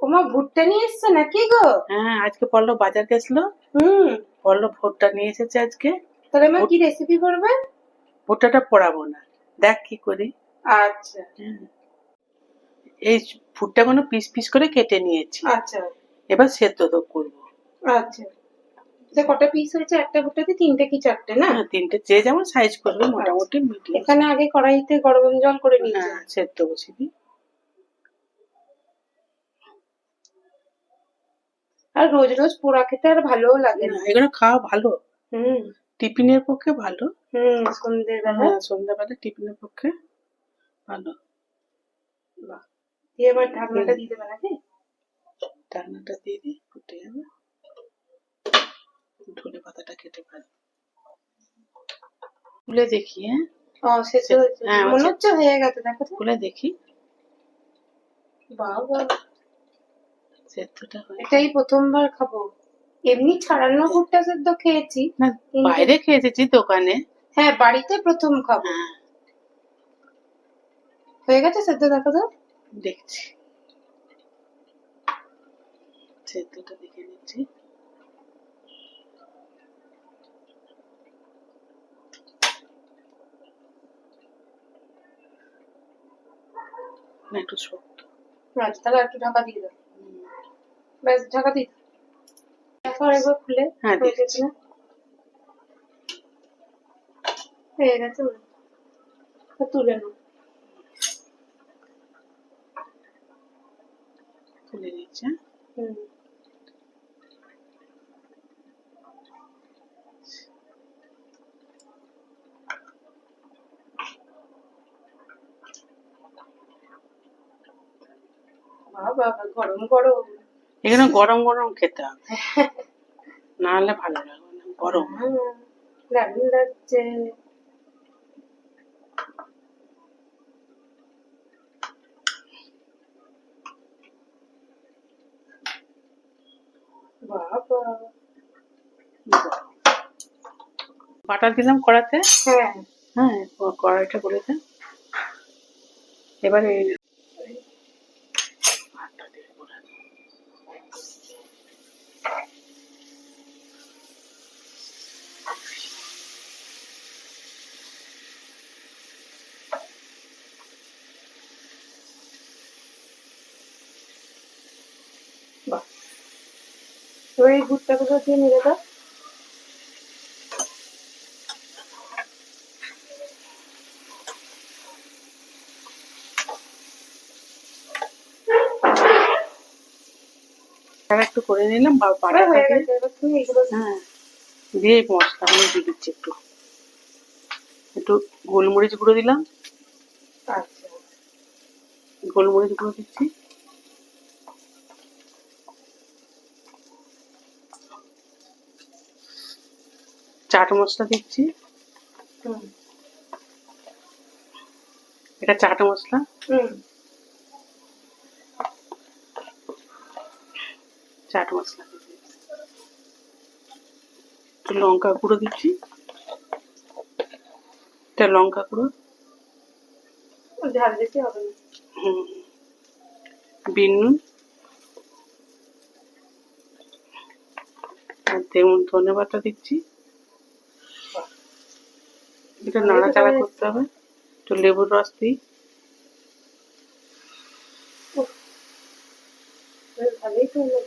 ওমা ভুট্টা নিয়ে এসছে নাকি গো? হ্যাঁ আজকে পল্লব বাজার গেছিল। হুম। পল্লব ভুট্টা নিয়ে এসেছে আজকে। তাহলে মা কি রেসিপি করবে? ভুট্টাটা পোড়াবো না। দেখ কি করি। আচ্ছা। হ্যাঁ। এই ভুট্টাগুলো পিস পিস করে কেটে নিয়েছি। আচ্ছা। এবার সেদ্ধ তো করব। আচ্ছা। কটা পিস হয়েছে? একটা ভুট্টাতে তিনটে কি চারটে না? হ্যাঁ তিনটে। যে যেমন সাইজ করবে মোটামুটি মিডিয়াম এখানে আগে কড়াইতে গরম জল করে নিয়েছে। হ্যাঁ সেদ্ধ বসিয়ে দিই। আর রোজ রোজ পোড়া খেতে আর ভালোও লাগে না। এগুলো খাওয়া ভালো। হুম। টিফিনের পক্ষে ভালো। হুম সন্ধ্যের বেলা। হ্যাঁ সন্ধ্যাবেলা টিফিনের পক্ষে ভালো। বাহ। দিয়ে এবার ঢাকনাটা দিয়ে দেবে নাকি? ডাকনাটা দিয়ে দিই ফুটে যাবে। ধনে পাতাটা কেটে ফেলি। খুলে দেখি হ্যাঁ? শেষ হয়েছে হ্যাঁ, মনে হচ্ছে। হচ্ছে হয়ে গেছে দেখো খুলে দেখি। বাবা সেদ্ধটা হয়ে। এটাই প্রথমবার খাব। এমনি ছাড়ানো ভুট্টা সেদ্ধ খেয়েছি না বাইরে খেয়ে এসেছি দোকানে? হ্যাঁ বাড়িতে প্রথম খাব। হ্যাঁ। হয়ে গেছে সেদ্ধ দেখো তো। দেখছি। সেদ্ধটা দেখে নিচ্ছি। না একটু শক্ত। আচ্ছা তাহলে একটু ঢাকা দিয়ে দাও। ব্যাস ঢাকা দাও দেখো একবার খুলে হ্যাঁ, গেছে হয়ে গেছে তুলে নাও। তুলে নিচ্ছি হ্যাঁ? হুম। বাবা গরম গরম। এখানে গরম গরম খেতে হবে। না হলে ভালো লাগবে না গরম। হ্যাঁ, দারুণ লাগছে? বাটার দিলাম কড়াতে। হ্যাঁ। হ্যাঁ কড়াইটা করে দে। এবারে এবার এই ভুট্টাগুলো দিয়ে নিয়ে দাও। একটু করে নিলাম বা এবার বাটাটা হয়ে দিয়ে হ্যাঁ মশলাগুলো দিয়ে দিচ্ছি একটু। একটু গোলমরিচ গুঁড়ো দিলাম। আচ্ছা। গোলমরিচ গুঁড়ো দিচ্ছি। চাট মশলা দিচ্ছি। এটা চাট মশলা। চাট মশলা। লঙ্কা গুঁড়ো দিচ্ছি। এটা লঙ্কা গুঁড়ো। ঝাল বেশি হবে হুম। বিন আর তেমন ধনে পাতা দিচ্ছি। এটা নাড়াচাড়া করতে হবে। একটু লেবুর রস দিই। বেশ ভালোই তো হলো।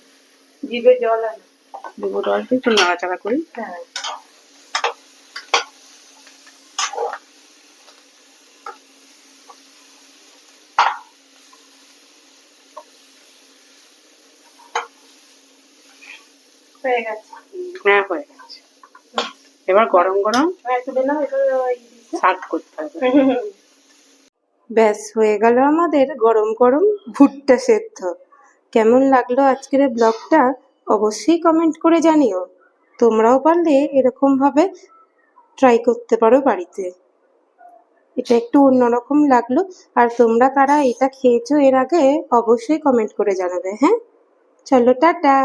জিভে জল আনে। লেবুর রস দিয়ে একটু নাড়াচাড়া করি। হ্যাঁ। হয়ে গেছে। হ্যাঁ হয়ে গেছে। এবার গরম গরম হ্যাঁ। সার্ভ করতে হবে। ব্যাস হয়ে গেল আমাদের গরম গরম ভুট্টা সেদ্ধ। কেমন লাগল আজকের ব্লগটা অবশ্যই কমেন্ট করে জানিও। তোমরাও পারলে এরকমভাবে ট্রাই করতে পারো বাড়িতে। এটা একটু অন্যরকম লাগল আর তোমরা কারা এটা খেয়েছো এর আগে অবশ্যই কমেন্ট করে জানাবে হ্যাঁ? চলো টাটা!